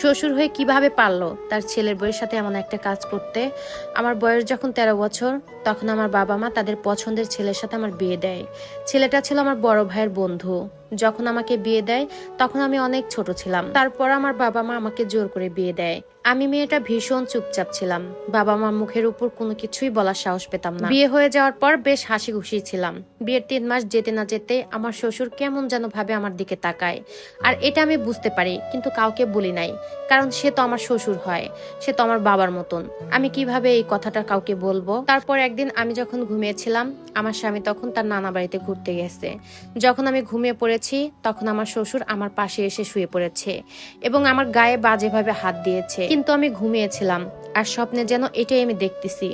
শ্বশুর হয়ে কীভাবে পারল? তার ছেলের বইয়ের সাথে এমন একটা কাজ করতে। আমার বয়স যখন তেরো বছর, তখন আমার বাবা মা তাদের পছন্দের ছেলের সাথে আমার বিয়ে দেয়। ছেলেটা ছিল আমার বড় ভাইয়ের বন্ধু। যখন আমাকে বিয়ে দেয়, তখন আমি অনেক ছোট ছিলাম। তারপর আমার বাবা মা আমাকে জোর করে বিয়ে দেয়। আমি মেয়েটা ভীষণ চুপচাপ ছিলাম। বাবা মা মুখের উপর কোনো কিছুই বলার সাহস পেতাম না। বিয়ে হয়ে যাওয়ার পর বেশ হাসি খুশি ছিলাম। বিয়ের তিন মাস যেতে না যেতে আমার শ্বশুর কেমন যেন ভাবে আমার দিকে তাকায়। আর এটা আমি বুঝতে পারি, কিন্তু কাউকে বলি নাই। কারণ সে তো আমার শ্বশুর হয়, সে তো আমার বাবার মতন। আমি কীভাবে এই কথাটা কাউকে বলব? তারপর একদিন আমি যখন ঘুমিয়েছিলাম, আমার স্বামী তখন তার নানা বাড়িতে ঘুরতে গেছে। যখন আমি ঘুমিয়ে পড়েছি তখন আমার শ্বশুর আমার পাশে এসে শুয়ে পড়েছে এবং আমার গায়ে বাজেভাবে হাত দিয়েছে। কিন্তু আমি ঘুমিয়েছিলাম আর স্বপ্নে যেন এটাই আমি দেখতেছি।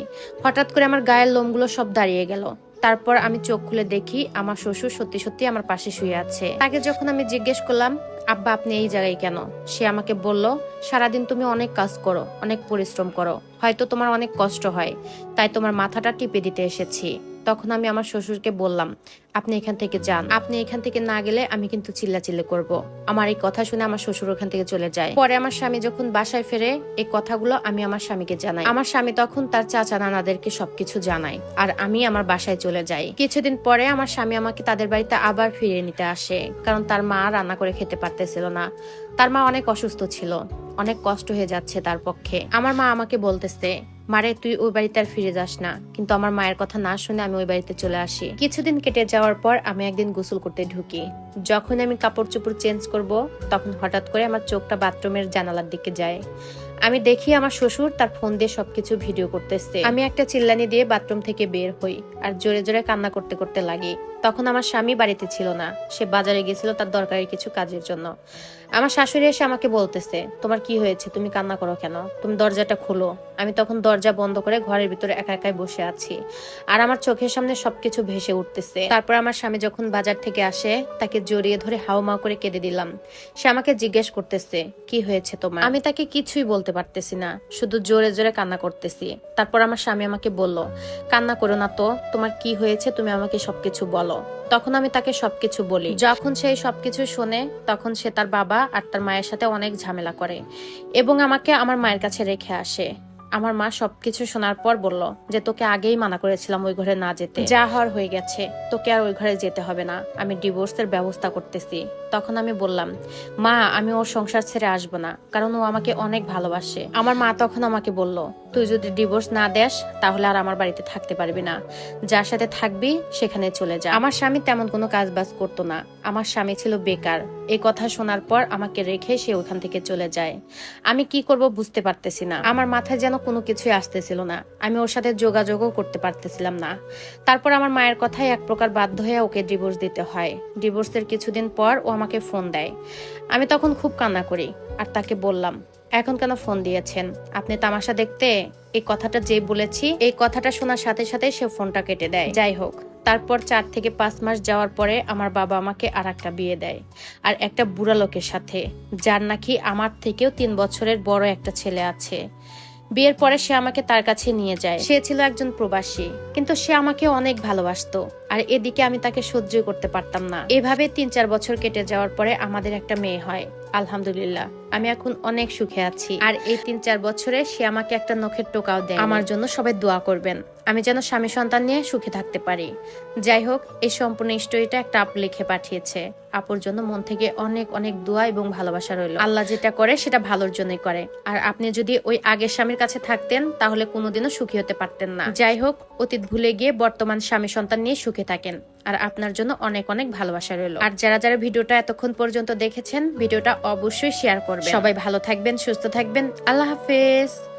হঠাৎ করে আমার গায়ের লোমগুলো সব দাঁড়িয়ে গেল। তারপর আমি চোখ খুলে দেখি আমার শ্বশুর সত্যি সত্যি আমার পাশে শুয়ে আছে। তাকে যখন আমি জিজ্ঞেস করলাম, আব্বা, আপনি এই জায়গায় কেন? সে আমাকে বলল, সারাদিন তুমি অনেক কাজ করো, অনেক পরিশ্রম করো। হয়তো তোমার অনেক কষ্ট হয়, তাই তোমার মাথাটা টিপে দিতে এসেছি। তখন আমি আমার শ্বশুরকে বললাম, আপনি এখান থেকে যান। আপনি এখান থেকে না গেলে আমি কিন্তু চিল্লাচিল্লি করব। আমার এই কথা শুনে আমার শ্বশুর ওখান থেকে চলে যায়। পরে আমার স্বামী যখন বাসায় ফেরে, এই কথাগুলো আমি আমার স্বামীকে জানাই। আমার স্বামী তখন তার চাচা নানাদেরকে সবকিছু জানায় আর আমি আমার বাসায় চলে যাই। কিছুদিন পরে আমার স্বামী আমাকে তাদের বাড়িতে আবার ফিরিয়ে নিতে আসে কারণ তার মা রান্না করে খেতে পারতেছিল না। তার মা অনেক অসুস্থ ছিল। অনেক কষ্ট হয়ে যাচ্ছে তার পক্ষে। আমার মা আমাকে বলতেছে মারে, তুই ওই বাড়িতে আর ফিরে যাস না। কিন্তু আমার মায়ের কথা না শুনে আমি ওই বাড়িতে চলে আসি। কিছুদিন কেটে যাওয়ার পর আমি একদিন গোসল করতে ঢুকি। যখন আমি কাপড় চোপড় চেঞ্জ করব, তখন হঠাৎ করে আমার চোখটা বাথরুমের জানালার দিকে যায়। আমি দেখি আমার শ্বশুর তার ফোন দিয়ে সবকিছু ভিডিও করতেছে। আমি একটা চিল্লানি দিয়ে বাথরুম থেকে বের হই আর জোরে জোরে কান্না করতে করতে লাগি। তখন আমার স্বামী বাড়িতে ছিল না। সে বাজারে গেছিল তার দরকারি কিছু কাজের জন্য। আমার শাশুড়ি এসে আমাকে বলতেছে, তোমার কি হয়েছে? তুমি কান্না করো কেন? তুমি দরজাটা খোলো। আমি তখন দরজা বন্ধ করে ঘরের ভিতরে একা একাই বসে আছি। আর আমার চোখের সামনে সবকিছু ভেসে উঠতেছে। তারপর আমার স্বামী যখন বাজার থেকে আসে, তাকে জড়িয়ে ধরে হাওমাও করে কেঁদে দিলাম। সে আমাকে জিজ্ঞেস করতেছে, কি হয়েছে তোমার? আমি তাকে কিছুই বলতে পারতেছি না, শুধু জোরে জোরে কান্না করতেছি। তারপর আমার স্বামী আমাকে বলল, কান্না করো না তো, তোমার কি হয়েছে তুমি আমাকে সবকিছু বলো। তখন আমি তাকে সবকিছু বলি। যখন সে সবকিছু শোনে, তখন সে তার বাবা আর তার মায়ের সাথে অনেক ঝামেলা করে এবং আমাকে আমার মায়ের কাছে রেখে আসে। আমার মা সবকিছু শোনার পর বলল যে, তোকে আগেই মানা করেছিলাম ওই ঘরে না যেতে। যা হওয়ার হয়ে গেছে, তোকে আর ওই ঘরে যেতে হবে না। আমি ডিভোর্সের ব্যবস্থা করতেছি। তখন আমি বললাম, মা, আমি ওর সংসার ছেড়ে আসব না, কারণ ও আমাকে অনেক ভালোবাসে। আমার মা তখন আমাকে বলল, তুই যদি ডিভোর্স না দেস, তাহলে আর আমার বাড়িতে থাকতে পারবি না। যার সাথে থাকবি, সেখানে চলে যা। আমার স্বামী তেমন কোনো কাজ বাজ করতো না। আমার স্বামী ছিল বেকার। এই কথা শোনার পর আমাকে রেখে সে ওখান থেকে চলে যায়। আমি কি করব বুঝতে পারতেছি না। আমার মাথায় যেন কোনো কিছুই আসতেছিল না। আমি ওর সাথে যোগাযোগও করতে পারতেছিলাম না। তারপর আমার মায়ের কথায় এক প্রকার বাধ্য হয়ে ওকে ডিভোর্স দিতে হয়। ডিভোর্সের কিছুদিন পর ও আমাকে ফোন দেয়। আমি তখন খুব কান্না করি আর তাকে বললাম, এখন কেন ফোন দিয়েছেন? আপনি তামাশা দেখতে এই কথাটা যে বলেছি, এই কথাটা শোনার সাথে সাথে সে ফোনটা কেটে দেয়। যাই হোক, তারপর চার থেকে পাঁচ মাস যাওয়ার পরে আমার বাবা আমাকে আর একটা বিয়ে দেয়। আর একটা বুড়া লোকের সাথে, যার নাকি আমার থেকেও তিন বছরের বড় একটা ছেলে আছে। বিয়ের পরে সে আমাকে তার কাছে নিয়ে যায়। সে ছিল একজন প্রবাসী, কিন্তু সে আমাকে অনেক ভালোবাসত, আর এদিকে আমি তাকে সহ্য করতে পারতাম না। এভাবে তিন চার বছর কেটে যাওয়ার পরে আমাদের একটা মেয়ে হয়। আলহামদুলিল্লাহ, আমি এখন অনেক সুখে আছি। আর এই তিন চার বছরে সে আমাকে একটা নখের টোকাও দেয় আমার জন্য সবাই দোয়া করবেন, আমি যেন স্বামী সন্তান নিয়ে সুখে থাকতে পারি। যাই হোক, এই সম্পূর্ণ স্টোরিটা একটা আপু লিখে পাঠিয়েছে। আপুর জন্য মন থেকে অনেক অনেক দোয়া এবং ভালোবাসা রইল। আল্লাহ যেটা করে সেটা ভালোর জন্যই করে। আর আপনি যদি ওই আগের স্বামীর কাছে থাকতেন, তাহলে কোনোদিনও সুখী হতে পারতেন না। যাই হোক, অতীত ভুলে গিয়ে বর্তমান স্বামী সন্তান নিয়ে সুখে থাকেন। আর আপনার জন্য অনেক অনেক ভালোবাসা রইল। আর যারা যারা ভিডিওটা এতক্ষণ পর্যন্ত দেখেছেন, ভিডিওটা অবশ্যই শেয়ার করবেন। সবাই ভালো থাকবেন সুস্থ থাকবেন। আল্লাহ হাফেজ।